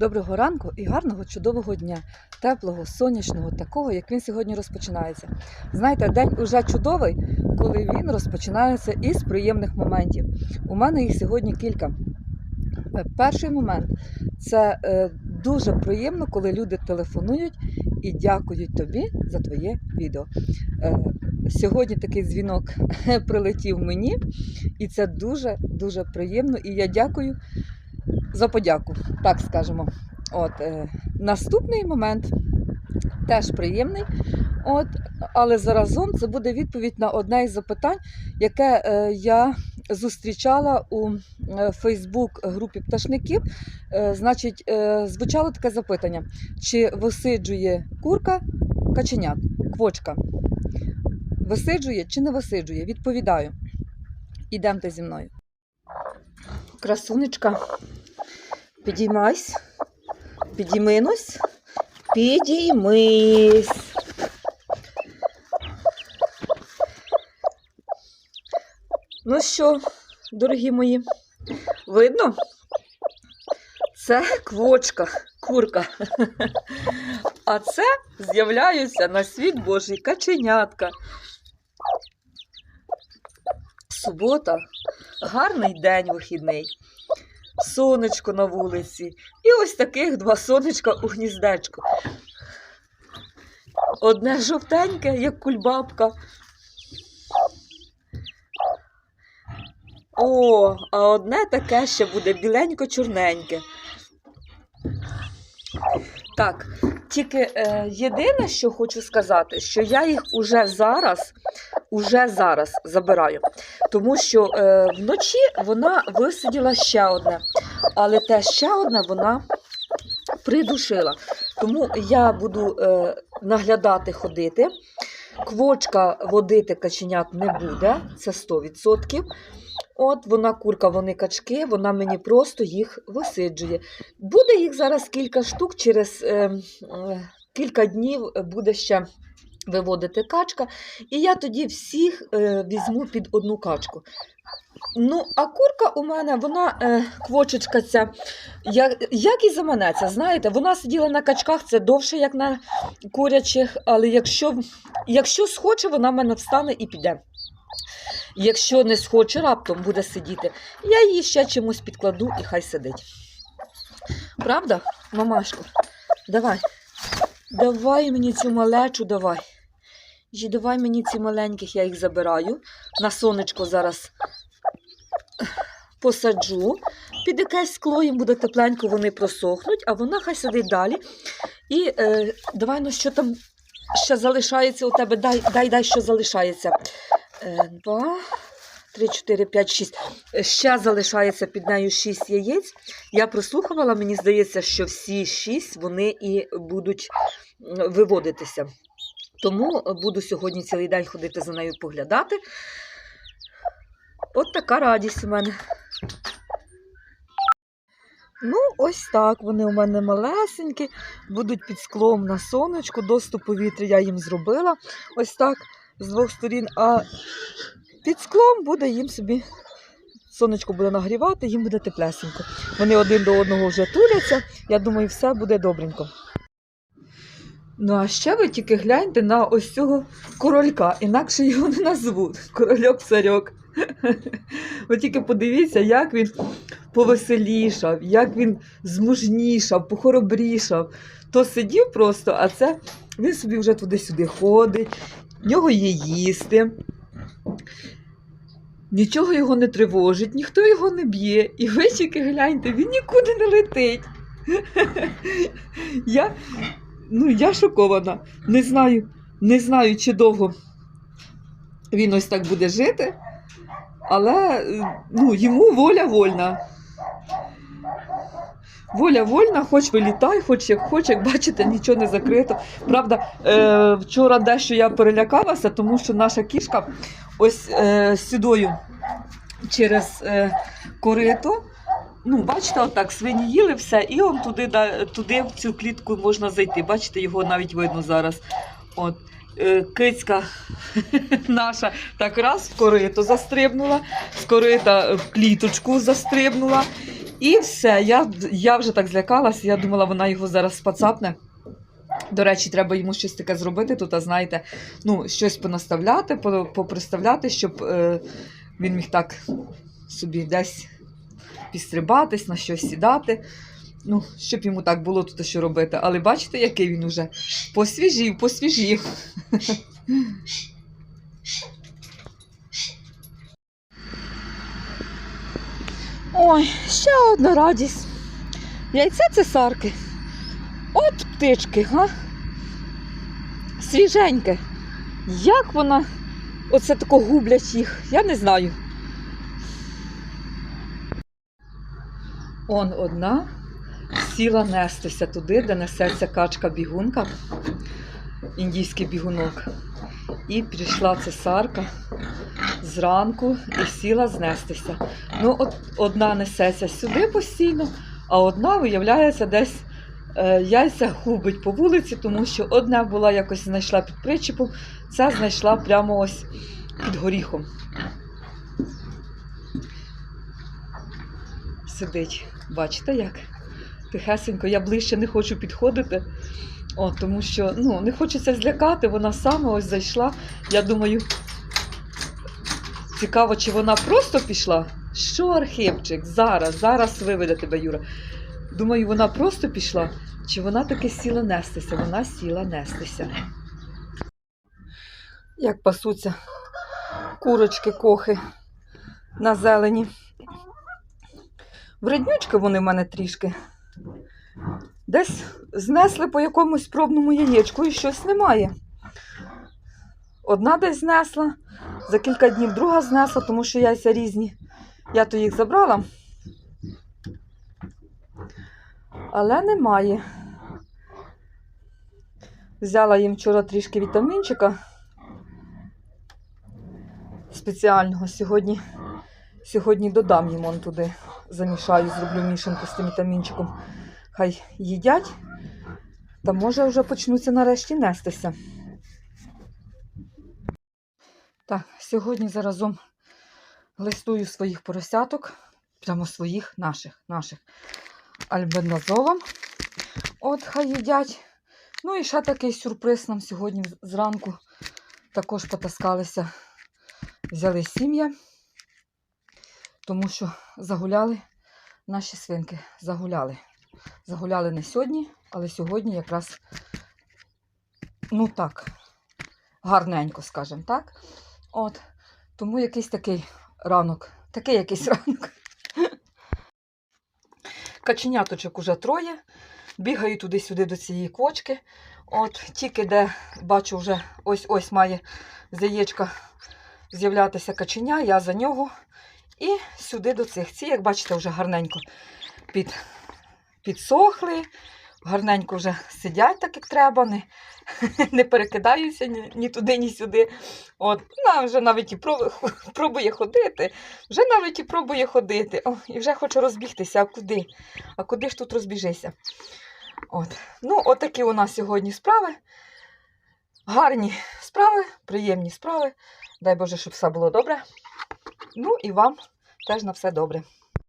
Доброго ранку і гарного чудового дня, теплого, сонячного, такого, як він сьогодні розпочинається. Знаєте, день уже чудовий, коли він розпочинається із приємних моментів. У мене їх сьогодні кілька. Е, Перший момент це е, дуже приємно, коли люди телефонують і дякують тобі за твоє відео. Е, Сьогодні такий дзвінок прилетів мені, і це дуже дуже приємно. І я дякую за подяку, так скажемо. От, е, наступний момент теж приємний. От, але заразом це буде відповідь на одне із запитань, яке е, я зустрічала у Фейсбук-групі пташників. Е, значить, е, звучало таке запитання: чи висиджує курка каченят, квочка? Висиджує чи не висиджує? Відповідаю. Ідемте зі мною. Красунечка, підіймайся, підійминусь, підіймись. Ну що, дорогі мої, видно? Це квочка, курка. А це з'являються на світ Божий каченятка. Субота, гарний день вихідний, сонечко на вулиці. І ось таких два сонечка у гніздечку. Одне жовтеньке, як кульбабка. О, а одне таке ще буде біленько-чорненьке. Так, тільки е, єдине, що хочу сказати, що я їх уже зараз, уже зараз забираю. Тому що е, вночі вона висиділа ще одне, але те ще одне вона придушила. Тому я буду е, наглядати ходити. Квочка водити каченят не буде, це 100%. От вона курка, вони качки, вона мені просто їх висиджує. Буде їх зараз кілька штук, через е, е, кілька днів буде ще виводити качка, і я тоді всіх е, візьму під одну качку. Ну, а курка у мене, вона е, квочечка ця, як, як і заманеться, знаєте, вона сиділа на качках, це довше, як на курячих, але якщо, якщо схоче, вона в мене встане і піде. Якщо не схоче, раптом буде сидіти, я її ще чимось підкладу і хай сидить. Правда, мамашко? Давай. Давай мені цю малечу, давай. І давай мені ці маленьких, я їх забираю. На сонечко зараз посаджу. Під якесь скло їм буде тепленько, вони просохнуть, а вона хай сидить далі. І е, давай, ну що там ще залишається у тебе, дай, дай, дай, що залишається. Е, Два, три, чотири, п'ять, шість. Е, Ще залишається під нею шість яєць. Я прослухувала, мені здається, що всі шість вони і будуть виводитися. Тому буду сьогодні цілий день ходити за нею поглядати. От така радість у мене. Ну, ось так. Вони у мене малесенькі, будуть під склом на сонечку, доступ повітря я їм зробила. Ось так з двох сторін. А під склом буде їм собі. Сонечко буде нагрівати, їм буде теплесенько. Вони один до одного вже туляться. Я думаю, все буде добренько. Ну, а ще ви тільки гляньте на ось цього королька, інакше його не назвуть. Корольок-царьок. Ви тільки подивіться, як він повеселішав, як він змужнішав, похоробрішав. То сидів просто, а це він собі вже туди-сюди ходить, в нього є їсти. Нічого його не тривожить, ніхто його не б'є. І ви тільки гляньте, він нікуди не летить. Я, ну, я шокована. Не знаю, не знаю, чи довго він ось так буде жити, але ну, йому воля вольна. Воля вольна, хоч вилітай, хоч як хоч, як бачите, нічого не закрито. Правда, е, вчора дещо я перелякалася, тому що наша кішка ось е, сюдою через е, корито. Ну, бачите, отак свині їли все, і он туди, туди в цю клітку можна зайти. Бачите, його навіть видно зараз. От. Е, Кицька наша так раз в корито застрибнула, з корита в кліточку застрибнула. І все, я, я вже так злякалась, я думала, вона його зараз спацапне. До речі, треба йому щось таке зробити тут, а знаєте, ну, щось понаставляти, поприставляти, щоб е, він міг так собі десь підстрибатись, на щось сідати. Ну, щоб йому так було тут що робити. Але бачите, який він уже посвіжів, посвіжів. Ой, ще одна радість. Яйце цесарки. От птички, га? Свіженьке. Як вона оце тако гублять їх, я не знаю. Он одна сіла нестися туди, де несеться качка-бігунка, індійський бігунок. І прийшла цесарка зранку і сіла знестися. Ну, от одна несеться сюди постійно, а одна, виявляється, десь е, яйця губить по вулиці, тому що одна була якось знайшла під причепом, ця знайшла прямо ось під горіхом. Сидить. Бачите як? Тихесенько, я ближче не хочу підходити. О, тому що ну, не хочеться злякати, вона саме ось зайшла. Я думаю, цікаво, чи вона просто пішла. Що, Архипчик, зараз, зараз виведе тебе, Юра. Думаю, вона просто пішла, чи вона таки сіла нестися? Вона сіла нестися. Як пасуться курочки, кохи на зелені. Вреднючки вони в мене трішки. Десь знесли по якомусь пробному яєчку і щось немає. Одна десь знесла, за кілька днів друга знесла, тому що яйця різні. Я то їх забрала. Але немає. Взяла їм вчора трішки вітамінчика спеціального. Сьогодні, сьогодні додам їм он туди. Замішаю, зроблю мішанку з тим вітамінчиком. Хай їдять. Та може вже почнуться нарешті нестися. Так, сьогодні заразом листую своїх поросяток, прямо своїх, наших, наших альбендазолом. От хай їдять. Ну і ще такий сюрприз нам сьогодні зранку також потаскалися, взяли сім'я, тому що загуляли наші свинки. Загуляли. Загуляли не сьогодні, але сьогодні якраз, ну так, гарненько, скажімо так. От, тому якийсь такий ранок. Такий якийсь ранок. Каченяточок уже троє. Бігаю туди-сюди до цієї квочки. От, тільки де бачу, вже ось-ось має з яєчка з'являтися каченя, я за нього. І сюди до цих. Ці, як бачите, вже гарненько під, підсохли, гарненько вже сидять так, як треба, не, не перекидаються ні, ні туди, ні сюди. От, вона вже навіть і пробує, ходити, вже навіть і пробує ходити. О, і вже хоче розбігтися. А куди? А куди ж тут розбіжися? От. Ну, отакі у нас сьогодні справи. Гарні справи, приємні справи. Дай Боже, щоб все було добре. Ну і вам теж на все добре.